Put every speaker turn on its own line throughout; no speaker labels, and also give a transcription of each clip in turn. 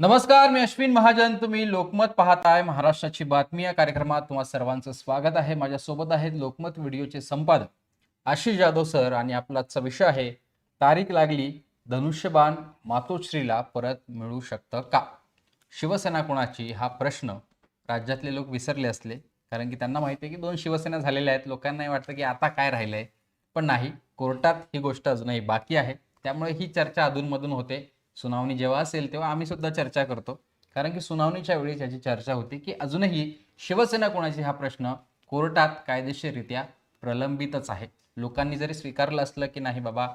नमस्कार मी अश्विन महाजन. तुम्ही लोकमत पाहताय महाराष्ट्राची बातमी. या कार्यक्रमात तुम्हा सर्वांचं स्वागत आहे. माझ्यासोबत आहेत लोकमत व्हिडिओचे संपादक आशिष जाधव सर आणि आपला आजचा विषय आहे तारीख लागली धनुष्यबाण मातोश्रीला परत मिळू शकतं का? शिवसेना कोणाची? हा प्रश्न राज्यातले लोक विसरले असले. कारण की त्यांना माहिती आहे की दोन शिवसेना झालेल्या आहेत. लोकांनाही वाटतं की आता काय राहिलंय. पण नाही कोर्टात ही गोष्ट अजूनही बाकी आहे. त्यामुळे ही चर्चा अधूनमधून होते. सुनावणी जेव्हा असेल तेव्हा आम्ही सुद्धा चर्चा करतो. कारण की सुनावणीच्या वेळी याची चर्चा होती की अजूनही शिवसेना कोणाची हा प्रश्न कोर्टात कायदेशीररित्या प्रलंबितच आहे. लोकांनी जरी स्वीकारलं असलं की नाही बाबा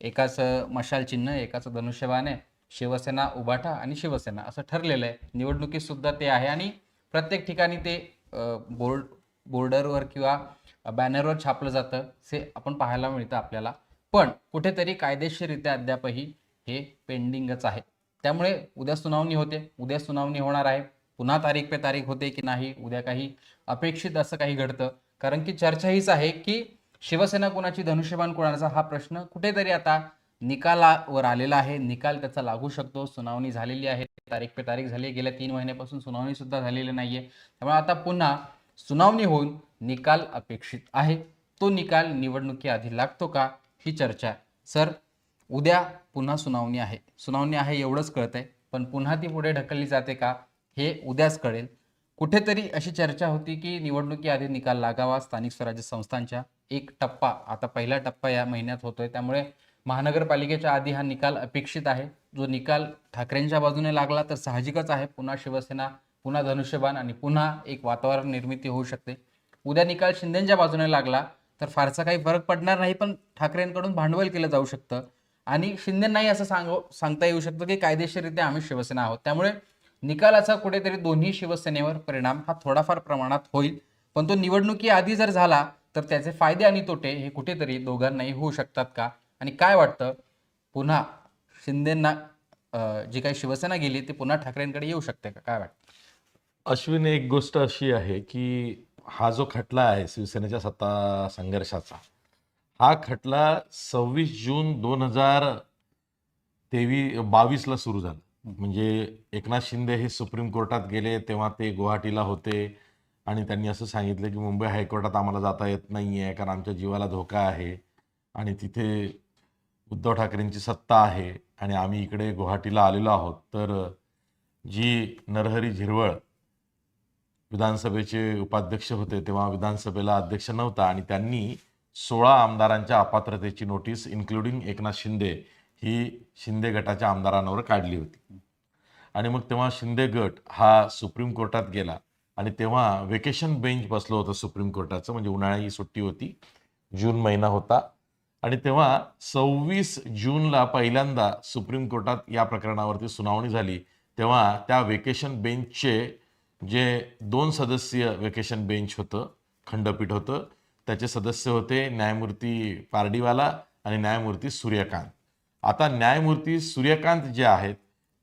एकाचं मशाल चिन्ह एकाचं धनुष्यबाण आहे शिवसेना उभाटा आणि शिवसेना असं ठरलेलं आहे. निवडणुकीत सुद्धा ते आहे आणि प्रत्येक ठिकाणी ते बोर्ड बोर्डरवर किंवा बॅनरवर छापलं जातं हे आपण पाहायला मिळतं आपल्याला. पण कुठेतरी कायदेशीररित्या अद्यापही हे पेंडिंगच आहे. त्यामुळे उद्या सुनावणी होते. उद्या सुनावणी होणार आहे. पुन्हा तारीख पे तारीख होते की नाही उद्या काही अपेक्षित असं काही घडतं. कारण की चर्चा हीच आहे की शिवसेना कोणाची धनुष्यबाण कोणाचा हा प्रश्न कुठेतरी आता निकालावर आलेला आहे. निकाल त्याचा लागू शकतो. सुनावणी झालेली आहे. तारीख पे तारीख झाली गेल्या तीन महिन्यापासून सुनावणी सुद्धा झालेली नाहीये. त्यामुळे आता पुन्हा सुनावणी होऊन निकाल अपेक्षित आहे. तो निकाल निवडणुकीआधी लागतो का? ही चर्चा सर. उद्या पुन्हा सुनावणी आहे. सुनावणी आहे एवढंच कळतंय पण पुन्हा ती पुढे ढकलली जाते का हे उद्याच कळेल. कुठेतरी अशी चर्चा होती की निवडणुकीआधी निकाल लागावा स्थानिक स्वराज्य संस्थांच्या. एक टप्पा आता पहिला टप्पा या महिन्यात होतोय त्यामुळे महानगरपालिकेच्या आधी हा निकाल अपेक्षित आहे. जो निकाल ठाकरेंच्या बाजूने लागला तर साहजिकच आहे. पुन्हा शिवसेना पुन्हा धनुष्यबाण आणि पुन्हा एक वातावरण निर्मिती होऊ शकते. उद्या निकाल शिंदेच्या बाजूने लागला तर फारसा काही फरक पडणार नाही पण ठाकरेंकडून भांडवल केलं जाऊ शकतं. आणि शिंदेनाही असं सांग सांगता येऊ शकतं की कायदेशीररित्या आम्ही शिवसेना आहोत. त्यामुळे निकालाचा कुठेतरी दोन्ही शिवसेनेवर परिणाम हा थोडाफार प्रमाणात होईल. पण तो निवडणुकी आधी जर झाला तर त्याचे फायदे आणि तोटे हे कुठेतरी दोघांनाही होऊ शकतात का? आणि काय वाटतं? पुन्हा शिंदेंना जी काही शिवसेना गेली ती पुन्हा ठाकरेंकडे येऊ शकते का? काय वाटतं?
अश्विन एक गोष्ट अशी आहे की हा जो खटला आहे शिवसेनेच्या सत्ता संघर्षाचा हा खटला सव्वीस जून दोन हजार तेवीस बावीसला सुरू झाला. म्हणजे एकनाथ शिंदे हे सुप्रीम कोर्टात गेले तेव्हा ते गुवाहाटीला होते. आणि त्यांनी असं सांगितलं की मुंबई हायकोर्टात आम्हाला जाता येत नाही आहे कारण आमच्या जीवाला धोका आहे. आणि तिथे उद्धव ठाकरेंची सत्ता आहे आणि आम्ही इकडे गुवाहाटीला आलेलो आहोत. तर जी नरहरी झिरवळ विधानसभेचे उपाध्यक्ष होते तेव्हा विधानसभेला अध्यक्ष नव्हता आणि त्यांनी सोळा आमदारांच्या अपात्रतेची नोटीस इन्क्लुडिंग एकनाथ शिंदे ही शिंदे गटाच्या आमदारांवर काढली होती. आणि मग तेव्हा शिंदे गट हा सुप्रीम कोर्टात गेला आणि तेव्हा वेकेशन बेंच बसलं होतं सुप्रीम कोर्टाचं म्हणजे उन्हाळ्याची सुट्टी होती जून महिना होता. आणि तेव्हा सव्वीस जूनला पहिल्यांदा सुप्रीम कोर्टात या प्रकरणावरती सुनावणी झाली. तेव्हा त्या वेकेशन बेंचचे जे दोन सदस्यीय वेकेशन बेंच होतं खंडपीठ होतं त्याचे सदस्य होते न्यायमूर्ती पारडीवाला आणि न्यायमूर्ती सूर्यकांत. आता न्यायमूर्ती सूर्यकांत जे आहेत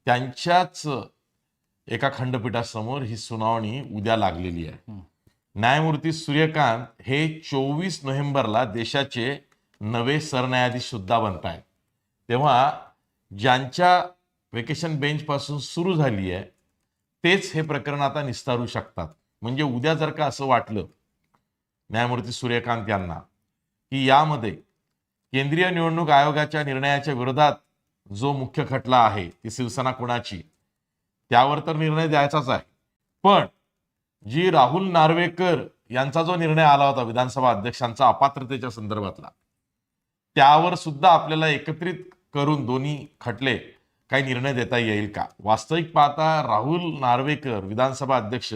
त्यांच्याच एका खंडपीठासमोर ही सुनावणी उद्या लागलेली आहे. न्यायमूर्ती सूर्यकांत हे चोवीस नोव्हेंबरला देशाचे नवे सरन्यायाधीश सुद्धा बनत आहेत तेव्हा ज्यांच्या वेकेशन बेंचपासून सुरू झाली आहे तेच हे प्रकरण आता निस्तारू शकतात. म्हणजे उद्या जर का असं वाटलं न्यायमूर्ती सूर्यकांत यांना की यामध्ये केंद्रीय निवडणूक आयोगाच्या निर्णयाच्या विरोधात जो मुख्य खटला आहे ती शिवसेना कुणाची? त्यावर तर निर्णय द्यायचाच आहे. पण जी राहुल नार्वेकर यांचा जो निर्णय आला होता विधानसभा अध्यक्षांचा अपात्रतेच्या संदर्भातला त्यावर सुद्धा आपल्याला एकत्रित करून दोन्ही खटले काही निर्णय देता येईल का? वास्तविक पाहता राहुल नार्वेकर विधानसभा अध्यक्ष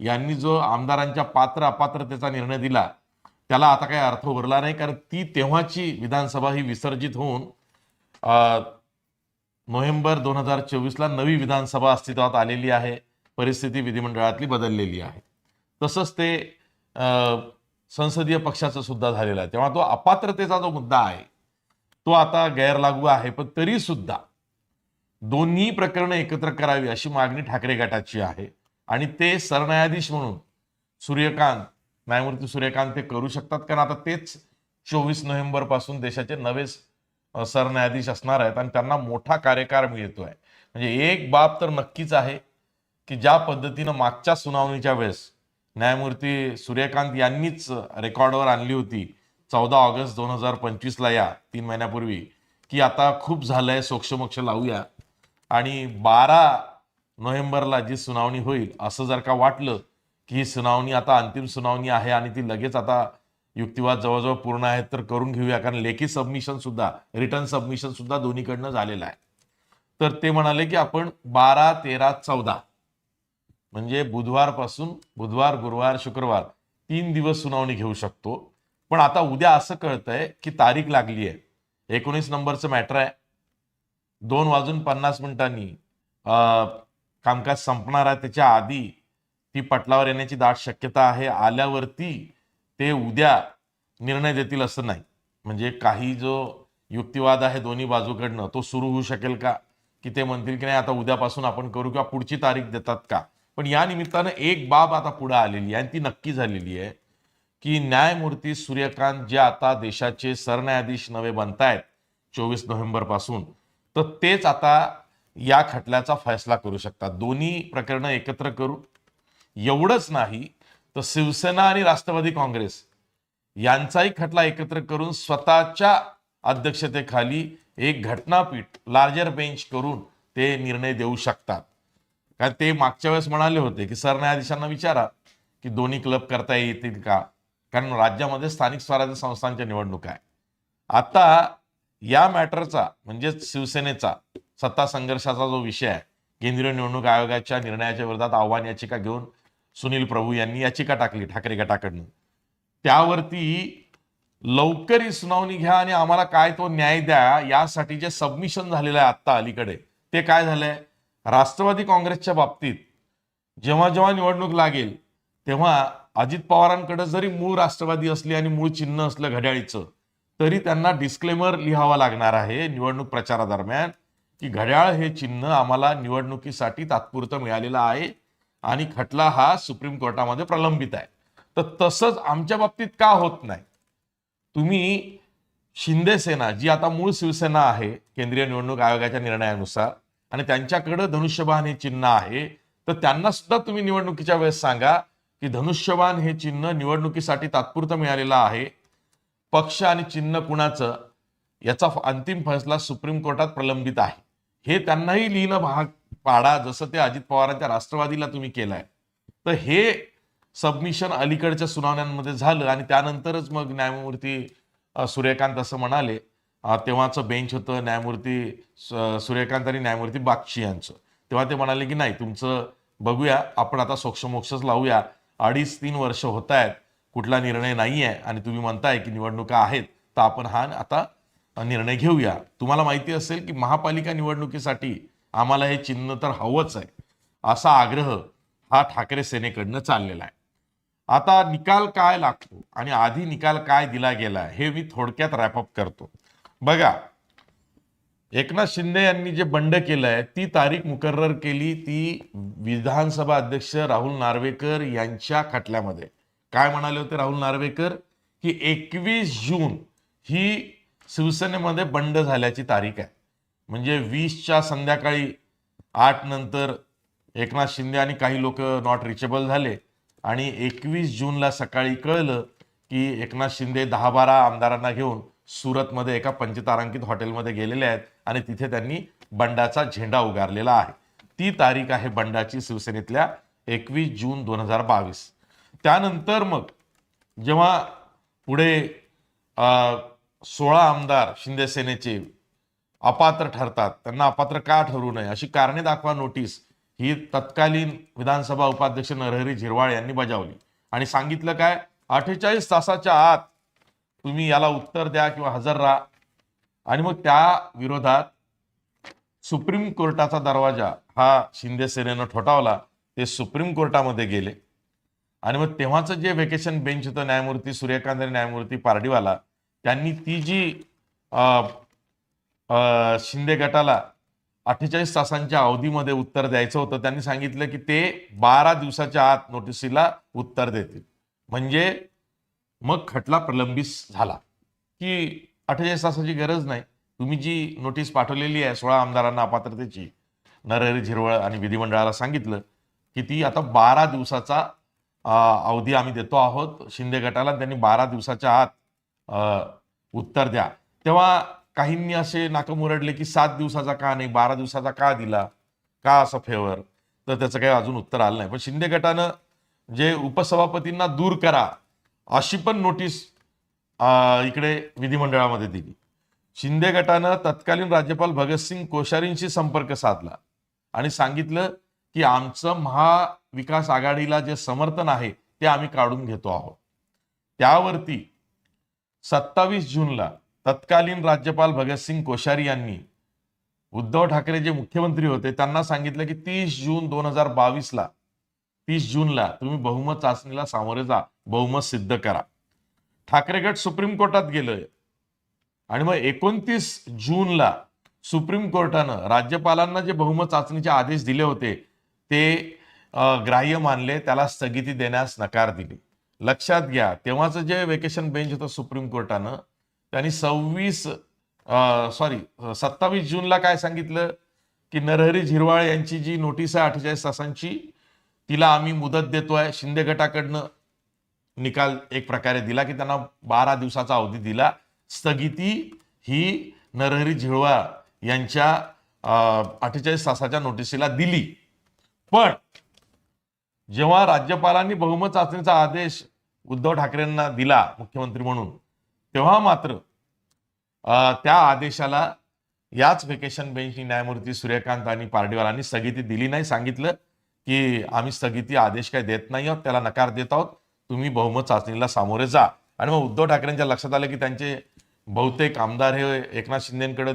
यांनी जो आमदारांच्या पात्र अपात्रतेचा निर्णय दिला त्याला आता काही अर्थ उरला नाही कारण ती तेव्हाची विधानसभा ही विसर्जित होऊन नोव्हेंबर दोन हजार चोवीसला नवी विधानसभा अस्तित्वात आलेली आहे परिस्थिती विधिमंडळातली बदललेली आहे. तसंच ते संसदीय पक्षाचं सुद्धा झालेलं आहे. तेव्हा तो अपात्रतेचा जो मुद्दा आहे तो आता गैरलागू आहे पण तरी सुद्धा दोन्ही प्रकरणं एकत्र करावी अशी मागणी ठाकरे गटाची आहे. आणि ते सरन्यायाधीश म्हणून सूर्यकांत न्यायमूर्ती सूर्यकांत ते करू शकतात कारण आता तेच चोवीस नोव्हेंबरपासून देशाचे नवे सरन्यायाधीश असणार आहेत आणि त्यांना मोठा कार्यकाळ मिळतोय. म्हणजे एक बाब तर नक्कीच आहे की ज्या पद्धतीनं मागच्या सुनावणीच्या वेळेस न्यायमूर्ती सूर्यकांत यांनीच रेकॉर्डवर आणली होती चौदा ऑगस्ट दोन हजार पंचवीसला या तीन महिन्यापूर्वी की आता खूप झालंय सोक्षमोक्ष लावूया. आणि बारा नोव्हेंबरला जी सुनावणी होईल असं जर का वाटलं की ही सुनावणी आता अंतिम सुनावणी आहे आणि ती लगेच आता युक्तिवाद जवळजवळ पूर्ण आहेत तर करून घेऊया. कारण लेखी सबमिशन सुद्धा रिटर्न सबमिशन सुद्धा दोन्हीकडनं झालेलं आहे. तर ते म्हणाले की आपण बारा तेरा चौदा म्हणजे बुधवारपासून बुधवार गुरुवार शुक्रवार तीन दिवस सुनावणी घेऊ शकतो. पण आता उद्या असं कळतंय की तारीख लागली आहे एकोणीस नंबरचं मॅटर आहे. दोन वाजून पन्नास मिनिटांनी. कामकाज संपणार आहे त्याच्या आधी ती पटलावर येण्याची दाट शक्यता आहे. आल्यावरती ते उद्या निर्णय देतील असं नाही. म्हणजे काही जो युक्तिवाद आहे दोन्ही बाजूकडनं तो सुरू होऊ शकेल का? की ते म्हणतील की नाही आता उद्यापासून आपण करू किंवा पुढची तारीख देतात का? पण या निमित्तानं एक बाब आता पुढे आलेली आहे आणि ती नक्की झालेली आहे की न्यायमूर्ती सूर्यकांत जे आता देशाचे सरन्यायाधीश नवे बनतायत चोवीस नोव्हेंबरपासून तर तेच आता या खटल्याचा फैसला करू शकतात. दोन्ही प्रकरणं एकत्र करू एवढंच नाही तर शिवसेना आणि राष्ट्रवादी काँग्रेस यांचाही खटला एकत्र करून स्वतःच्या अध्यक्षतेखाली एक घटनापीठ लार्जर बेंच करून ते निर्णय देऊ शकतात. कारण ते मागच्या वेळेस म्हणाले होते की सरन्यायाधीशांना विचारा की दोन्ही क्लब करता येतील का? कारण राज्यामध्ये स्थानिक स्वराज्य संस्थांच्या निवडणुका आहे आता या मॅटरचा म्हणजेच शिवसेनेचा सत्ता संघर्षाचा जो विषय आहे केंद्रीय निवडणूक आयोगाच्या निर्णयाच्या विरोधात आव्हान याचिका घेऊन सुनील प्रभू यांनी याचिका टाकली ठाकरे गटाकडनं. त्यावरती लवकर ही सुनावणी घ्या आणि आम्हाला काय तो न्याय द्या यासाठी जे सबमिशन झालेलं आहे आत्ता अलीकडे ते काय झालंय? राष्ट्रवादी काँग्रेसच्या बाबतीत जेव्हा जेव्हा निवडणूक लागेल तेव्हा अजित पवारांकडे जरी मूळ राष्ट्रवादी असली आणि मूळ चिन्ह असलं घड्याळीचं तरी त्यांना डिस्क्लेमर लिहावा लागणार आहे निवडणूक प्रचारादरम्यान की घड्याळ हे चिन्ह आम्हाला निवडणुकीसाठी तात्पुरतं मिळालेलं आहे आणि खटला हा सुप्रीम कोर्टामध्ये प्रलंबित आहे. तर तसंच आमच्या बाबतीत का होत नाही? तुम्ही शिंदे सेना जी आता मूळ शिवसेना आहे केंद्रीय निवडणूक आयोगाच्या निर्णयानुसार आणि त्यांच्याकडे धनुष्यबाण हे चिन्ह आहे तर त्यांना सुद्धा तुम्ही निवडणुकीच्या वेळेस सांगा की धनुष्यबाण हे चिन्ह निवडणुकीसाठी तात्पुरतं मिळालेलं आहे पक्ष आणि चिन्ह कुणाचं याचा अंतिम फैसला सुप्रीम कोर्टात प्रलंबित आहे. हे त्यांनाही लिहिणं भाग पाडा जसं ते अजित पवारांच्या राष्ट्रवादीला तुम्ही केलंय. तर हे सबमिशन अलीकडच्या सुनावण्यांमध्ये झालं आणि त्यानंतरच मग न्यायमूर्ती सूर्यकांत असं म्हणाले तेव्हाचं बेंच होतं न्यायमूर्ती सूर्यकांत आणि न्यायमूर्ती बागची यांचं. तेव्हा ते म्हणाले की नाही तुमचं बघूया आपण आता सोक्षमोक्षच लावूया. अडीच तीन वर्ष होत आहेत कुठला निर्णय नाही आहे आणि तुम्ही म्हणताय की निवडणुका आहेत तर आपण हा आता निर्णय घेऊया. तुम्हाला माहिती असेल की महापालिका निवडणुकीसाठी आम्हाला हे चिन्ह तर हवंच आहे असा आग्रह हा ठाकरे सेनेकडनं चाललेला आहे. आता निकाल काय लागतो आणि आधी निकाल काय दिला गेला हे मी थोडक्यात रॅपअप करतो. बघा एकनाथ शिंदे यांनी जे बंड केलंय ती तारीख मुकर्र केली ती विधानसभा अध्यक्ष राहुल नार्वेकर यांच्या खटल्यामध्ये. काय म्हणाले होते राहुल नार्वेकर? की एकवीस जून ही शिवसेनेमध्ये बंड झाल्याची तारीख आहे. म्हणजे वीसच्या संध्याकाळी आठ नंतर एकनाथ शिंदे आणि काही लोक नॉट रिचेबल झाले. आणि एकवीस जूनला सकाळी कळलं की एकनाथ शिंदे दहा बारा आमदारांना घेऊन सुरतमध्ये एका पंचतारांकित हॉटेलमध्ये गेलेले आहेत आणि तिथे त्यांनी बंडाचा झेंडा उगारलेला आहे. ती तारीख आहे बंडाची शिवसेनेतल्या एकवीस जून दोन हजार बावीस. त्यानंतर मग जेव्हा पुढे सोळा आमदार शिंदे सेनेचे अपात्र ठरतात त्यांना अपात्र का ठरू नये अशी कारणे दाखवा नोटीस ही तत्कालीन विधानसभा उपाध्यक्ष नरहरी झिरवाळ यांनी बजावली. आणि सांगितलं काय? अठ्ठेचाळीस तासाच्या आत तुम्ही याला उत्तर द्या किंवा हजर राहा. आणि मग त्या विरोधात सुप्रीम कोर्टाचा दरवाजा हा शिंदे सेनेनं ठोठावला. ते सुप्रीम कोर्टामध्ये गेले. आणि मग तेव्हाचं जे व्हेकेशन बेंच होतं न्यायमूर्ती सूर्यकांत आणि न्यायमूर्ती पारडीवाला त्यांनी ती जी अ, अ, शिंदे गटाला अठ्ठेचाळीस तासांच्या अवधीमध्ये उत्तर द्यायचं होतं त्यांनी सांगितलं की ते बारा दिवसाच्या आत नोटिसीला उत्तर देतील. म्हणजे मग खटला प्रलंबित झाला. की अठ्ठेचाळीस तासाची गरज नाही. तुम्ही जी नोटीस पाठवलेली आहे सोळा आमदारांना अपात्रतेची नरहरी झिरवळ आणि विधिमंडळाला सांगितलं की ती आता बारा दिवसाचा अवधी आम्ही देतो आहोत. शिंदे गटाला त्यांनी बारा दिवसाच्या आत उत्तर द्या. तेव्हा काहींनी असे नाकं मुरडले की सात दिवसाचा का नाही बारा दिवसाचा का दिला? का असं फेवर तर त्याचं काही अजून उत्तर आलं नाही. पण शिंदे गटानं जे उपसभापतींना दूर करा अशी पण नोटीस इकडे विधिमंडळामध्ये दिली. शिंदे गटानं तत्कालीन राज्यपाल भगतसिंग कोश्यारींशी संपर्क साधला आणि सांगितलं की आमचं महा विकास आघाडीला जे समर्थन आहे ते आम्ही काढून घेतो आहोत. त्यावरती सत्तावीस जूनला तत्कालीन राज्यपाल भगतसिंग कोश्यारी यांनी उद्धव ठाकरे जे मुख्यमंत्री होते त्यांना सांगितलं की तीस जून दोन हजार बावीसला तीस जूनला तुम्ही बहुमत चाचणीला सामोरे जा बहुमत सिद्ध करा. ठाकरे गट सुप्रीम कोर्टात गेलंय. आणि मग एकोणतीस जूनला सुप्रीम कोर्टानं राज्यपालांना जे बहुमत चाचणीचे आदेश दिले होते ते ग्राह्य मानले त्याला स्थगिती देण्यास नकार दिली. लक्षात घ्या तेव्हाचं जे वेकेशन बेंच होतं सुप्रीम कोर्टानं त्यांनी सव्वीस सॉरी सत्तावीस जूनला काय सांगितलं? की नरहरी झिरवाळ यांची जी नोटीस आहे अठ्ठेचाळीस तासांची तिला आम्ही मुदत देतोय शिंदे गटाकडनं निकाल एक प्रकारे दिला की त्यांना बारा दिवसाचा अवधी दिला. स्थगिती ही नरहरी झिरवाळ यांच्या अठ्ठेचाळीस तासाच्या नोटिसीला दिली. पण जेव्हा राज्यपालांनी बहुमत चाचणीचा आदेश उद्धव ठाकरेंना दिला मुख्यमंत्री म्हणून तेव्हा मात्र त्या आदेशाला याच व्हेकेशन बेंचनी न्यायमूर्ती सूर्यकांत आणि पार्डीवालांनी स्थगिती दिली नाही. सांगितलं की आम्ही स्थगिती आदेश काही देत नाही आहोत त्याला नकार देत आहोत. तुम्ही बहुमत चाचणीला सामोरे जा. आणि मग उद्धव ठाकरेंच्या लक्षात आलं की त्यांचे बहुतेक आमदार हे एकनाथ शिंदेकडे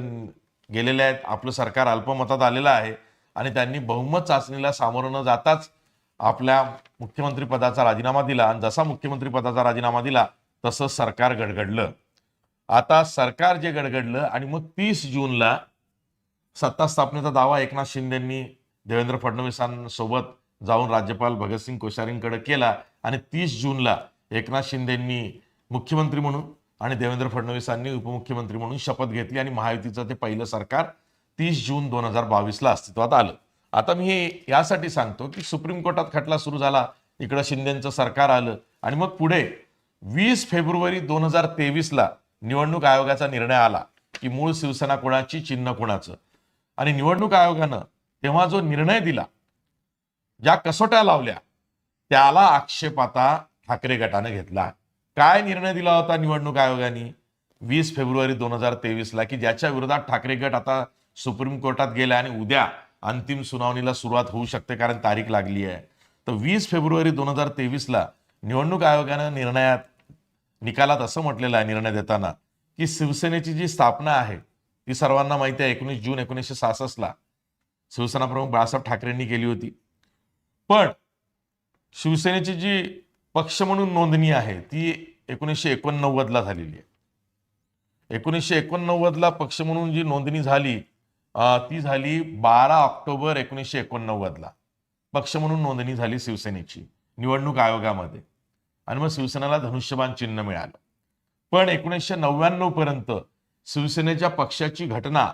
गेलेले आहेत. आपलं सरकार अल्पमतात आलेलं आहे. आणि त्यांनी बहुमत चाचणीला सामोरं न जाताच आपल्या मुख्यमंत्री पदाचा राजीनामा दिला आणि जसा मुख्यमंत्री पदाचा राजीनामा दिला तसं सरकार गडगडलं. आता सरकार जे गडगडलं आणि मग तीस जूनला सत्ता स्थापनेचा दावा एकनाथ शिंदेंनी देवेंद्र फडणवीसांसोबत जाऊन राज्यपाल भगतसिंग कोश्यारींकडे केला आणि तीस जूनला एकनाथ शिंदेंनी मुख्यमंत्री म्हणून आणि देवेंद्र फडणवीसांनी उपमुख्यमंत्री म्हणून शपथ घेतली आणि महायुतीचं ते पहिलं सरकार तीस जून दोन हजार बावीसला अस्तित्वात आलं. आता मी हे यासाठी सांगतो की सुप्रीम कोर्टात खटला सुरू झाला इकडं शिंदेचं सरकार आलं आणि मग पुढे वीस फेब्रुवारी दोन हजार तेवीसला निवडणूक आयोगाचा निर्णय आला की मूळ शिवसेना कोणाची चिन्ह कोणाचं? आणि निवडणूक आयोगानं तेव्हा जो निर्णय दिला ज्या कसोट्या लावल्या त्याला आक्षेप आता ठाकरे गटाने घेतला. काय निर्णय दिला होता निवडणूक आयोगाने? वीस फेब्रुवारी दोन हजार तेवीसला की ज्याच्या विरोधात ठाकरे गट आता सुप्रीम कोर्टात गेला आणि उद्या अंतिम सुनावणीला सुरुवात होऊ शकते कारण तारीख लागली आहे. तर वीस फेब्रुवारी दोन हजार तेवीसला निवडणूक आयोगानं निर्णयात निकालात असं म्हटलेलं आहे निर्णय देताना की शिवसेनेची जी स्थापना आहे ती सर्वांना माहिती आहे एकोणीस जून एकोणीसशे सहासष्टला. शिवसेना प्रमुख बाळासाहेब ठाकरेंनी केली होती. पण शिवसेनेची जी पक्ष म्हणून नोंदणी आहे ती एकोणीसशे एकोणनव्वदला झालेली आहे. एकोणीसशे एकोणनव्वदला पक्ष म्हणून जी नोंदणी झाली ती झाली बारा ऑक्टोबर एकोणीसशे एकोणनव्वदला. पक्ष म्हणून नोंदणी झाली शिवसेनेची निवडणूक आयोगामध्ये. आणि मग शिवसेनेला धनुष्यबाण चिन्ह मिळालं. पण एकोणीसशे नव्याण्णव पर्यंत शिवसेनेच्या पक्षाची घटना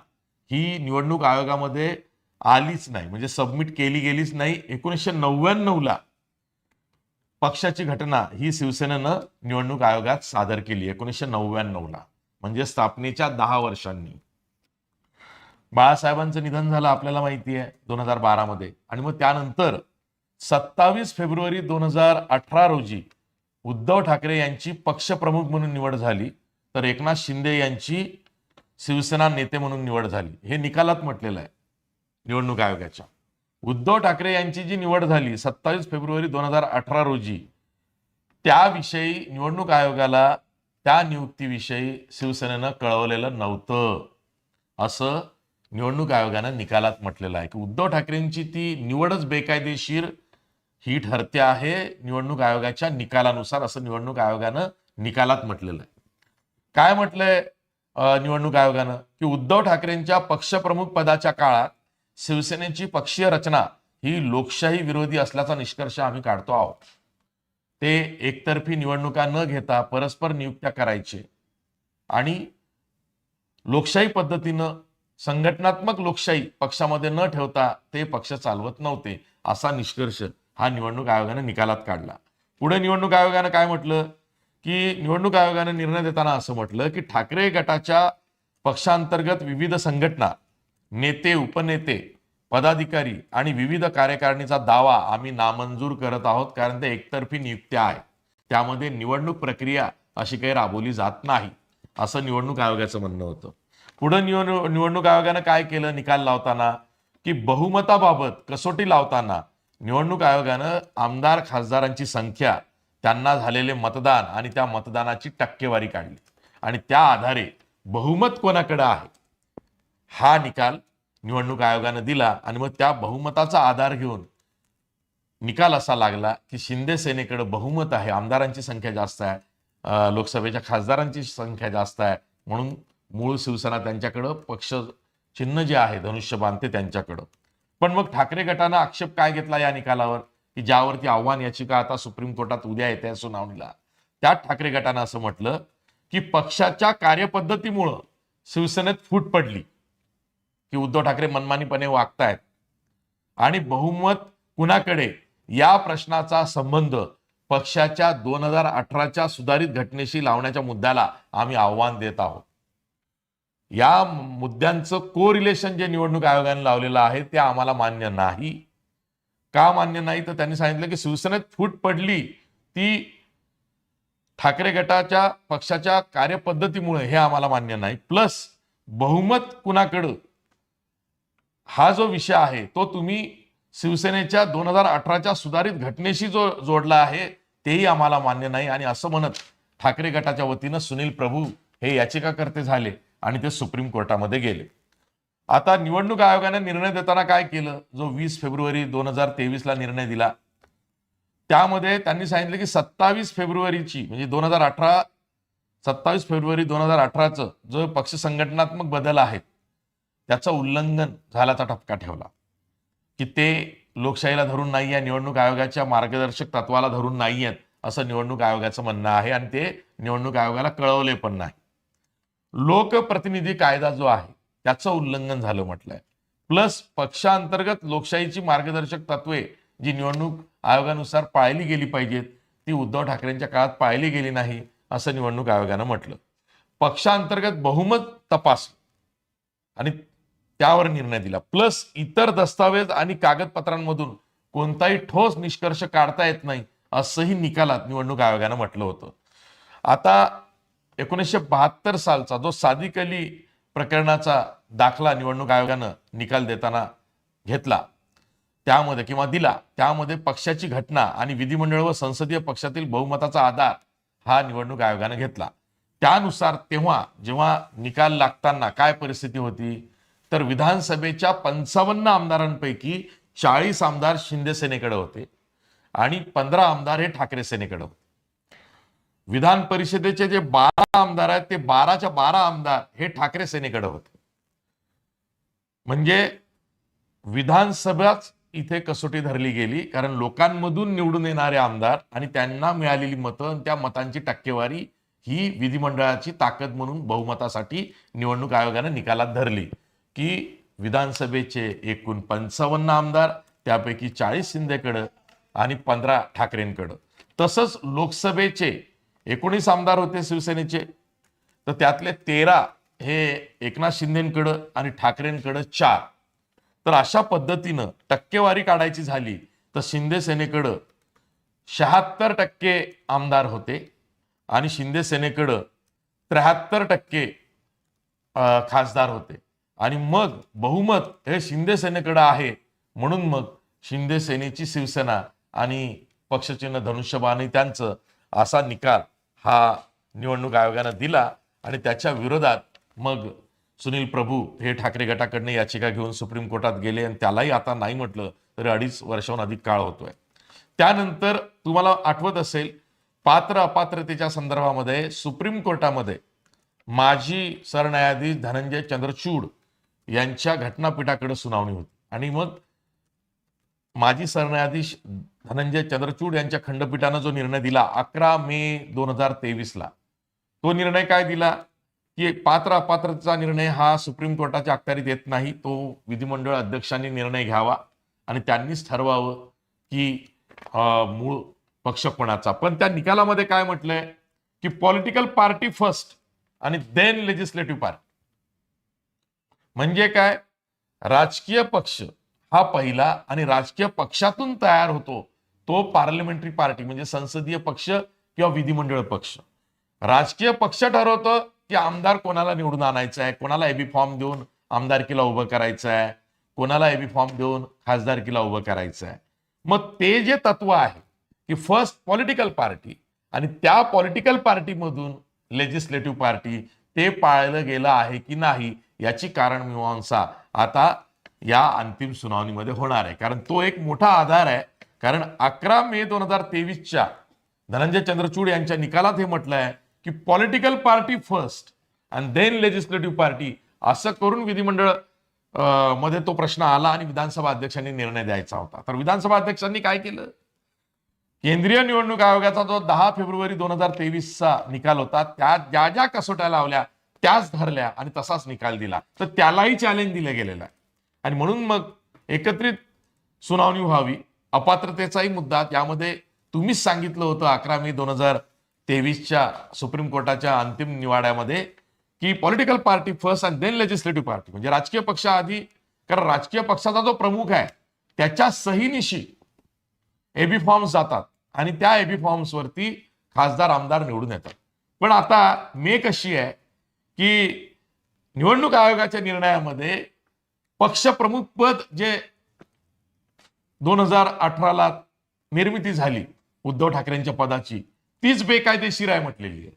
ही निवडणूक आयोगामध्ये आलीच नाही. म्हणजे सबमिट केली गेलीच नाही. एकोणीसशे नव्याण्णवला पक्षाची घटना ही शिवसेनेनं निवडणूक आयोगात सादर केली एकोणीसशे नव्याण्णवला. म्हणजे स्थापनेच्या दहा वर्षांनी. बाळासाहेबांचं निधन झालं आपल्याला माहिती आहे दोन हजार बारामध्ये. आणि मग त्यानंतर सत्तावीस फेब्रुवारी दोन हजार अठरा रोजी उद्धव ठाकरे यांची पक्षप्रमुख म्हणून निवड झाली तर एकनाथ शिंदे यांची शिवसेना नेते म्हणून निवड झाली. हे निकालात म्हटलेलं आहे निवडणूक आयोगाच्या. उद्धव ठाकरे यांची जी निवड झाली सत्तावीस फेब्रुवारी दोन हजार अठरा रोजी त्याविषयी निवडणूक आयोगाला त्या नियुक्तीविषयी शिवसेनेनं कळवलेलं नव्हतं. असं निवडणूक आयोगानं निकालात म्हटलेलं आहे की उद्धव ठाकरेंची ती निवडच बेकायदेशीर ही ठरते आहे. निवडणूक आयोगाच्या निकालानुसार असं निवडणूक आयोगानं निकालात म्हटलेलं आहे. काय म्हटलंय निवडणूक आयोगानं? की उद्धव ठाकरेंच्या पक्षप्रमुख पदाच्या काळात शिवसेनेची पक्षीय रचना ही लोकशाही विरोधी असल्याचा निष्कर्ष आम्ही काढतो आहोत. ते एकतर्फी निवडणुका न घेता परस्पर नियुक्त्या करायचे आणि लोकशाही पद्धतीनं संघटनात्मक लोकशाही पक्षामध्ये न ठेवता ते पक्ष चालवत नव्हते असा निष्कर्ष हा निवडणूक आयोगाने निकालात काढला. पुढे निवडणूक आयोगानं काय म्हटलं? की निवडणूक आयोगानं निर्णय देताना असं म्हटलं की ठाकरे गटाच्या पक्षांतर्गत विविध संघटना नेते उपनेते पदाधिकारी आणि विविध कार्यकारिणीचा दावा आम्ही नामंजूर करत आहोत कारण ते एकतर्फी नियुक्त्या आहे. त्यामध्ये निवडणूक प्रक्रिया अशी काही राबवली जात नाही असं निवडणूक आयोगाचं म्हणणं होतं. पुढं निवडणूक निवडणूक आयोगानं काय केलं? निकाल लावताना की बहुमताबाबत कसोटी लावताना निवडणूक आयोगानं आमदार खासदारांची संख्या त्यांना झालेले मतदान आणि त्या मतदानाची टक्केवारी काढली. आणि त्या आधारे बहुमत कोणाकडे आहे? हा निकाल निवडणूक आयोगानं दिला आणि मग त्या बहुमताचा आधार घेऊन निकाल असा लागला की शिंदे सेनेकडे बहुमत आहे. आमदारांची संख्या जास्त आहे. लोकसभेच्या खासदारांची संख्या जास्त आहे. म्हणून मूळ शिवसेना त्यांच्याकडं पक्ष चिन्ह जे आहे धनुष्यबाण ते त्यांच्याकडं. पण मग ठाकरे गटानं आक्षेप काय घेतला या निकालावर? की ज्यावरती आव्हान याचिका आता सुप्रीम कोर्टात उद्या येते सुनावणीला त्यात ठाकरे गटानं असं म्हटलं की पक्षाच्या कार्यपद्धतीमुळं शिवसेनेत फूट पडली. की उद्धव ठाकरे मनमानीपणे वागतायत. आणि बहुमत कुणाकडे? या प्रश्नाचा संबंध पक्षाच्या दोन हजार अठराच्या सुधारित घटनेशी लावण्याच्या मुद्द्याला आम्ही आव्हान देत आहोत. या मुद्द्यांचं को रिलेशन जे निवडणूक आयोगाने लावलेलं आहे ते आम्हाला मान्य नाही. का मान्य नाही? तर त्यांनी सांगितलं की शिवसेनेत फूट पडली. ती ठाकरे गटाच्या पक्षाच्या कार्यपद्धतीमुळे हे आम्हाला मान्य नाही. प्लस बहुमत कुणाकडं? हा जो विषय आहे तो तुम्ही शिवसेनेच्या दोन हजार अठराच्या सुधारित घटनेशी जो जोडला आहे तेही आम्हाला मान्य नाही. आणि असं म्हणत ठाकरे गटाच्या वतीनं सुनील प्रभू हे याचिकाकर्ते झाले. आणि ते सुप्रीम कोर्टामध्ये गेले. आता निवडणूक आयोगाने निर्णय देताना काय केलं? जो वीस फेब्रुवारी दोन हजार तेवीसला निर्णय दिला. त्यामध्ये त्यांनी सांगितलं की सत्तावीस फेब्रुवारीची म्हणजे दोन हजार अठरा सत्तावीस फेब्रुवारी दोन हजार अठराचं जो पक्ष संघटनात्मक बदल आहेत त्याचं उल्लंघन झाल्याचा ठपका ठेवला. की ते लोकशाहीला धरून नाही आहे निवडणूक आयोगाच्या मार्गदर्शक तत्वाला धरून नाही आहेत असं निवडणूक आयोगाचं म्हणणं आहे आणि ते निवडणूक आयोगाला कळवले पण नाही. लोकप्रतिनिधी कायदा जो आहे त्याचं उल्लंघन झालं म्हटलंय. प्लस पक्षांतर्गत लोकशाहीची मार्गदर्शक तत्वे जी निवडणूक आयोगानुसार पाळली गेली पाहिजेत ती उद्धव ठाकरेंच्या काळात पाळली गेली नाही असं निवडणूक आयोगानं म्हटलं. पक्षांतर्गत बहुमत तपास आणि त्यावर निर्णय दिला. प्लस इतर दस्तावेज आणि कागदपत्रांमधून कोणताही ठोस निष्कर्ष काढता येत नाही असंही निकालात निवडणूक आयोगानं म्हटलं होतं. आता एकोणीसशे बहात्तर सालचा जो सादिक अली प्रकरणाचा दाखला निवडणूक आयोगानं निकाल देताना घेतला त्यामध्ये किंवा दिला त्यामध्ये पक्षाची घटना आणि विधिमंडळ व संसदीय पक्षातील बहुमताचा आधार हा निवडणूक आयोगानं घेतला. त्यानुसार तेव्हा जेव्हा निकाल लागताना काय परिस्थिती होती तर विधानसभेच्या पंचावन्न आमदारांपैकी चाळीस आमदार शिंदे सेनेकडे होते आणि पंधरा आमदार हे ठाकरे सेनेकडे होते. विधान परिषदेचे जे बारा आमदार आहेत ते बाराच्या बारा आमदार हे ठाकरे सेनेकडे होते. म्हणजे विधानसभाच इथे कसोटी धरली गेली कारण लोकांमधून निवडून येणारे आमदार आणि त्यांना मिळालेली मतं आणि त्या मतांची टक्केवारी ही विधिमंडळाची ताकद म्हणून बहुमतासाठी निवडणूक आयोगाने निकालात धरली. की विधानसभेचे एकूण पंचावन्न आमदार त्यापैकी चाळीस शिंदेकडं आणि पंधरा ठाकरेंकडं. तसंच लोकसभेचे एकोणीस आमदार होते शिवसेनेचे. तर त्यातले तेरा हे एकनाथ शिंदेकडं आणि ठाकरेंकडं चार. तर अशा पद्धतीनं टक्केवारी काढायची झाली तर शिंदे सेनेकडं शहात्तर टक्के आमदार होते आणि शिंदे सेनेकडं त्र्याहत्तर टक्के खासदार होते. आणि मग बहुमत हे शिंदे सेनेकडं आहे म्हणून मग शिंदे सेनेची शिवसेना आणि पक्षचिन्ह धनुष्यबाणी त्यांचं असा निकाल. हा निवडणूक आयोगानं दिला आणि त्याच्या विरोधात मग सुनील प्रभू हे ठाकरे गटाकडनं याचिका घेऊन सुप्रीम कोर्टात गेले आणि त्यालाही आता नाही म्हटलं तरी अडीच वर्षाहून अधिक काळ होतोय. त्यानंतर तुम्हाला आठवत असेल पात्र अपात्रतेच्या संदर्भामध्ये सुप्रीम कोर्टामध्ये माजी सरन्यायाधीश धनंजय चंद्रचूड यांच्या घटनापीठाकडे सुनावणी होती. आणि मग माजी सरन्यायाधीश धनंजय चंद्रचूड यांच्या खंडपीठानं जो निर्णय दिला अकरा मे दोन हजार तेवीसला तो निर्णय काय दिला? की पात्र अपात्रचा निर्णय हा सुप्रीम कोर्टाच्या अखत्यारीत येत नाही तो विधिमंडळ अध्यक्षांनी निर्णय घ्यावा आणि त्यांनीच ठरवावं की मूळ पक्ष कोणाचा. पण त्या निकालामध्ये काय म्हटलंय? की पॉलिटिकल पार्टी फर्स्ट आणि देन लेजिस्लेटिव्ह पार्टी म्हणजे काय? राजकीय पक्ष हा पहिला आणि राजकीय पक्षातून तयार होतो तो पार्लमेंटरी पार्टी म्हणजे संसदीय पक्ष किंवा विधिमंडळ पक्ष. राजकीय पक्ष ठरवतं की आमदार कोणाला निवडून आणायचं आहे कोणाला एबी फॉर्म देऊन आमदारकीला उभं करायचं आहे कोणाला एबी फॉर्म देऊन खासदारकीला उभं करायचं आहे मग ते जे तत्व आहे की फर्स्ट पॉलिटिकल पार्टी आणि त्या पॉलिटिकल पार्टीमधून लेजिस्लेटिव्ह पार्टी ते पाळलं गेलं आहे की नाही याची कारण मीमांसा. आता या अंतिम सुनावणीमध्ये होणार आहे. कारण तो एक मोठा आधार आहे. कारण अकरा मे दोन हजार तेवीसच्या धनंजय चंद्रचूड यांच्या निकालात हे म्हटलं आहे की political party first and then legislative party असं करून विधिमंडळमध्ये तो प्रश्न आला आणि विधानसभा अध्यक्षांनी निर्णय द्यायचा होता. तर विधानसभा अध्यक्षांनी काय केलं? केंद्रीय निवडणूक आयोगाचा जो दहा फेब्रुवारी दोन हजार तेवीसचा निकाल होता त्या ज्या ज्या कसोट्या लावल्या त्याच धरल्या आणि तसाच निकाल दिला. तर त्यालाही चॅलेंज दिलं गेलेलं आहे. आणि म्हणून मग एकत्रित सुनावणी व्हावी. अपात्रतेचाही मुद्दा. त्यामध्ये तुम्हीच सांगितलं होतं अकरा मे दोन हजार तेवीसच्या सुप्रीम कोर्टाच्या अंतिम निवाड्यामध्ये की political party first and then legislative party म्हणजे राजकीय पक्षाआधी कारण राजकीय पक्षाचा जो प्रमुख आहे त्याच्या सहीनिशी एबी फॉर्म्स जातात आणि त्या एबी फॉर्म्सवरती खासदार आमदार निवडून येतात. पण आता मे कशी आहे की निवडणूक आयोगाच्या निर्णयामध्ये पक्षप्रमुख पद जे दोन हजार अठराला निर्मिती झाली उद्धव ठाकरेंच्या पदाची तीच बेकायदेशीर आहे म्हटलेली आहे.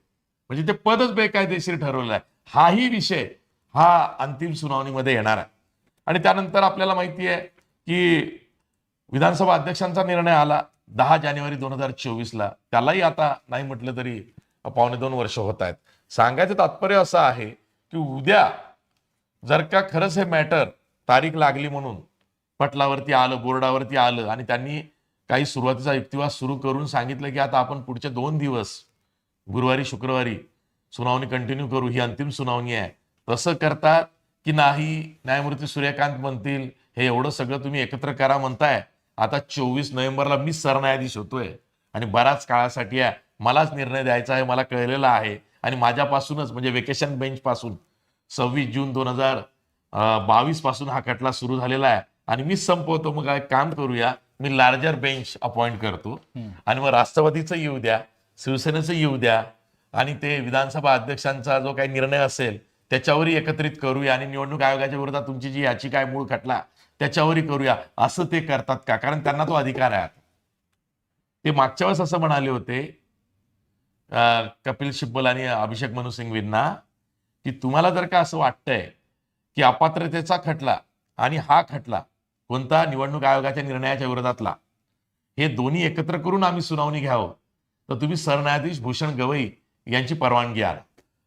म्हणजे ते पदच बेकायदेशीर ठरवलं आहे. हाही विषय हा अंतिम सुनावणीमध्ये येणार आहे. आणि त्यानंतर आपल्याला माहिती आहे की विधानसभा अध्यक्षांचा निर्णय आला दहा जानेवारी दोन हजार चोवीसला. त्यालाही आता नाही म्हटलं तरी पावणे दोन वर्ष होत आहेत. सांगायचं तात्पर्य असं आहे की उद्या जर का खरंच हे मॅटर तारीख लागली म्हणून. पटलावरती आलं बोर्डावरती आलं आणि त्यांनी काही सुरुवातीचा युक्तिवाद सुरू करून सांगितलं की आता आपण पुढचे दोन दिवस गुरुवारी शुक्रवारी सुनावणी कंटिन्यू करू. ही अंतिम सुनावणी आहे. तसं करतात की नाही न्यायमूर्ती सूर्यकांत म्हणतील हे एवढं सगळं तुम्ही एकत्र करा म्हणताय. आता चोवीस नोव्हेंबरला मी सरन्यायाधीश होतोय आणि बराच काळासाठी आहे. मलाच निर्णय द्यायचा आहे मला कळलेलं आहे. आणि माझ्यापासूनच म्हणजे वेकेशन बेंच पासून सव्वीस जून दोन हजार बावीसपासून हा खटला सुरू झालेला आहे. आणि मीच संपवतो मग काय काम करूया. मी लार्जर बेंच अपॉइंट करतो. आणि मग राष्ट्रवादीचं येऊ द्या शिवसेनेचं येऊ द्या आणि ते विधानसभा अध्यक्षांचा जो काही निर्णय असेल त्याच्यावरही एकत्रित करूया. आणि निवडणूक आयोगाच्या विरोधात तुमची जी याचिका आहे मूळ खटला त्याच्यावरही करूया. असं ते करतात का? कारण त्यांना तो अधिकार आहे ते मागच्या वेळेस असं म्हणाले होते कपिल सिब्बल आणि अभिषेक मनु सिंघवींना की तुम्हाला जर का असं वाटतंय की अपात्रतेचा खटला आणि हा खटला कोणता निवडणूक आयोगाच्या निर्णयाच्या विरोधातला हे दोन्ही एकत्र करून आम्ही सुनावणी घ्यावं. तर तुम्ही सरन्यायाधीश भूषण गवई यांची परवानगी आला.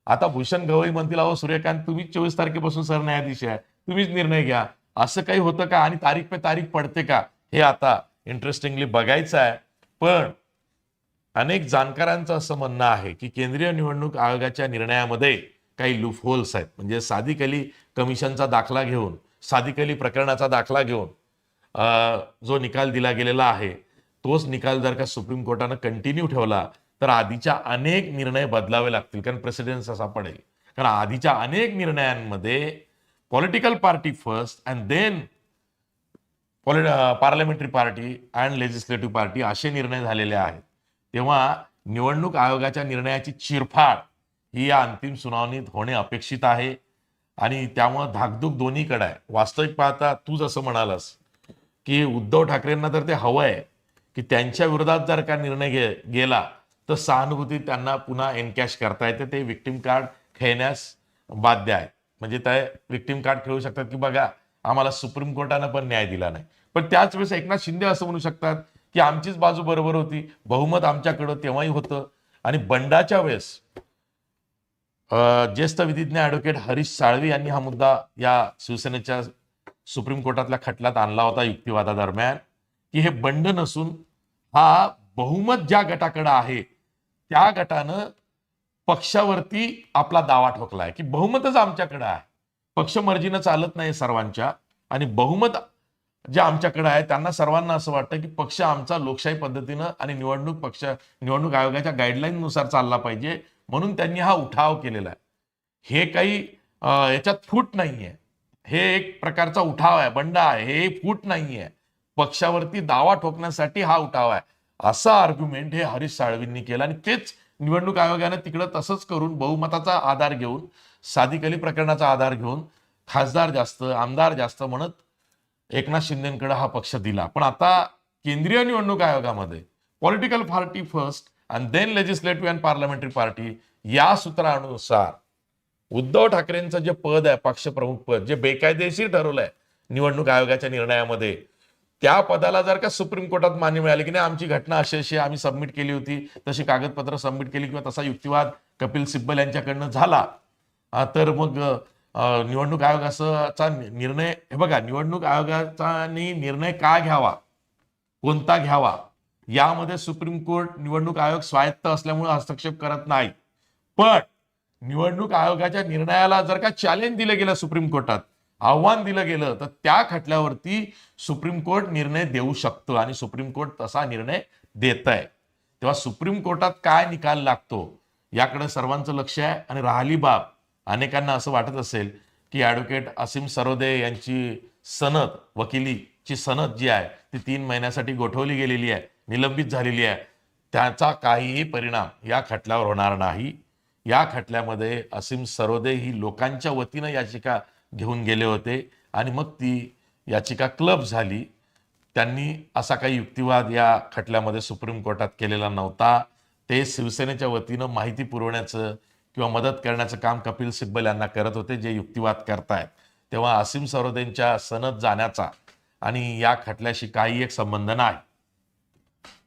आता भूषण गवई म्हणतील अहो सूर्यकांत तुम्ही चोवीस तारखेपासून सरन्यायाधीश आहे. तुम्हीच निर्णय घ्या. असं काही होतं का? आणि तारीख पे तारीख पडते का? हे आता इंटरेस्टिंगली बघायचं आहे. पण अनेक जाणकारांचं असं म्हणणं आहे की केंद्रीय निवडणूक आयोगाच्या निर्णयामध्ये काही लूफहोल्स आहेत. म्हणजे सादिक अली कमिशनचा दाखला घेऊन सादिक अली प्रकरणाचा दाखला घेऊन जो निकाल दिला गेलेला आहे तोच निकाल जर का सुप्रीम कोर्टानं कंटिन्यू ठेवला तर आधीच्या अनेक निर्णय बदलावे लागतील. कारण प्रेसिडेन्स असा पडेल. कारण आधीच्या अनेक निर्णयांमध्ये political party first and then parliamentary party and legislative party असे निर्णय झालेले आहेत. तेव्हा निवडणूक आयोगाच्या निर्णयाची चिरफाड ही या अंतिम सुनावणीत होणे अपेक्षित आहे. आणि त्यामुळं धाकधूक दोन्हीकडे आहे. वास्तविक पाहता तू जसं म्हणालास की उद्धव ठाकरेंना तर ते हवं आहे की त्यांच्या विरोधात जर का निर्णय गे गेला तर सहानुभूती त्यांना पुन्हा एनकॅश करता येते. ते विक्टीम कार्ड खेळण्यास बाध्य आहे म्हणजे ते विक्टीम कार्ड खेळू शकतात की बघा आम्हाला सुप्रीम कोर्टानं पण न्याय दिला नाही. पण त्याच वेळेस एकनाथ शिंदे असं म्हणू शकतात की आमचीच बाजू बरोबर होती. बहुमत आमच्याकडं तेव्हाही होतं. आणि बंडाच्या वेळेस ज्येष्ठ विधिज्ञ ऍडव्होकेट हरीश साळवी यांनी हा मुद्दा या शिवसेनेच्या सुप्रीम कोर्टातल्या खटल्यात आणला होता युक्तिवादादरम्यान की हे बंड नसून हा बहुमत ज्या गटाकडे आहे त्या गटानं पक्षावरती आपला दावा ठोकलाय की बहुमतच आमच्याकडे आहे. पक्ष मर्जीनं चालत नाही सर्वांच्या आणि बहुमत जे आमच्याकडे आहे त्यांना सर्वांना असं वाटतं की पक्ष आमचा लोकशाही पद्धतीनं आणि निवडणूक पक्ष निवडणूक आयोगाच्या गाईडलाईननुसार चालला पाहिजे म्हणून त्यांनी हा उठाव केलेला आहे. हे काही याच्यात फूट नाहीये. हे एक प्रकारचा उठाव आहे बंड आहे हे फूट नाहीये. पक्षावरती दावा ठोकण्यासाठी हा उठाव आहे. असा आर्ग्युमेंट हे हरीश साळवींनी केला आणि तेच निवडणूक आयोगाने तिकडं तसंच करून बहुमताचा आधार घेऊन सादिक प्रकरणाचा आधार घेऊन खासदार जास्त आमदार जास्त म्हणत एकनाथ शिंदेकडे हा पक्ष दिला. पण आता केंद्रीय निवडणूक आयोगामध्ये political party first and then legislative and parliamentary party या सूत्रानुसार उद्धव ठाकरेंचं जे पद आहे पक्षप्रमुख पद जे बेकायदेशीर ठरवलंय निवडणूक आयोगाच्या निर्णयामध्ये त्या पदाला जर का सुप्रीम कोर्टात मान्य मिळाली की नाही आमची घटना अशी अशी आम्ही सबमिट केली होती तशी कागदपत्र सबमिट केली किंवा तसा युक्तिवाद कपिल सिब्बल यांच्याकडनं झाला. तर मग निवडणूक आयोगाचा निर्णय हे बघा निवडणूक आयोगाचा निर्णय का घ्यावा? कोणता घ्यावा? यामध्ये सुप्रीम कोर्ट निवडणूक आयोग स्वायत्त असल्यामुळे हस्तक्षेप करत नाही. पण निवडणूक आयोगाच्या निर्णयाला जर का चॅलेंज दिलं गेलं सुप्रीम कोर्टात आव्हान दिलं गेलं तर त्या खटल्यावरती सुप्रीम कोर्ट निर्णय देऊ शकतो आणि सुप्रीम कोर्ट तसा निर्णय देत आहे तेव्हा सुप्रीम कोर्टात काय निकाल लागतो याकडे सर्वांचं लक्ष आहे आणि राहिली बाब अनेकांना असं वाटत असेल की ॲडव्होकेट असीम सरोदे यांची सनद वकिलीची सनद जी आहे ती तीन महिन्यासाठी गोठवली गेलेली आहे. निलंबित झालेली आहे. त्याचा काहीही परिणाम या खटल्यावर होणार नाही. या खटल्यामध्ये असीम सरोदे ही लोकांच्या वतीनं याचिका घेऊन गेले होते आणि मग ती याचिका क्लब झाली. त्यांनी असा काही युक्तिवाद या खटल्यामध्ये सुप्रीम कोर्टात केलेला नव्हता. ते शिवसेनेच्या वतीनं माहिती पुरवण्याचं किंवा मदत करण्याचं काम कपिल सिब्बल यांना करत होते जे युक्तिवाद करतायत. तेव्हा असीम सरोदेंच्या सनद जाण्याचा आणि या खटल्याशी काही एक संबंध नाही.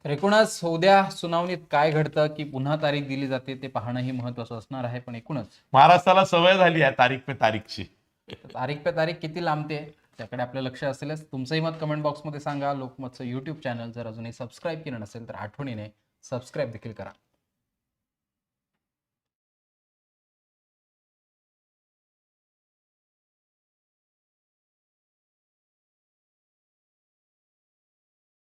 एकूणच उद्या सुनावणीत काय घडतं की पुन्हा तारीख दिली जाते ते पाहणंही महत्वाचं असणार आहे पण एकूणच.
महाराष्ट्राला सवय झाली आहे तारीख पे तारीखची.
तारीख पे तारीख किती लांबते त्याकडे आपलं लक्ष असेलच. तुमचंही मत कमेंट बॉक्समध्ये सांगा. लोकमतचं युट्यूब चॅनल जर अजूनही सबस्क्राईब केलं नसेल तर आठवणीने सबस्क्राईब देखील करा.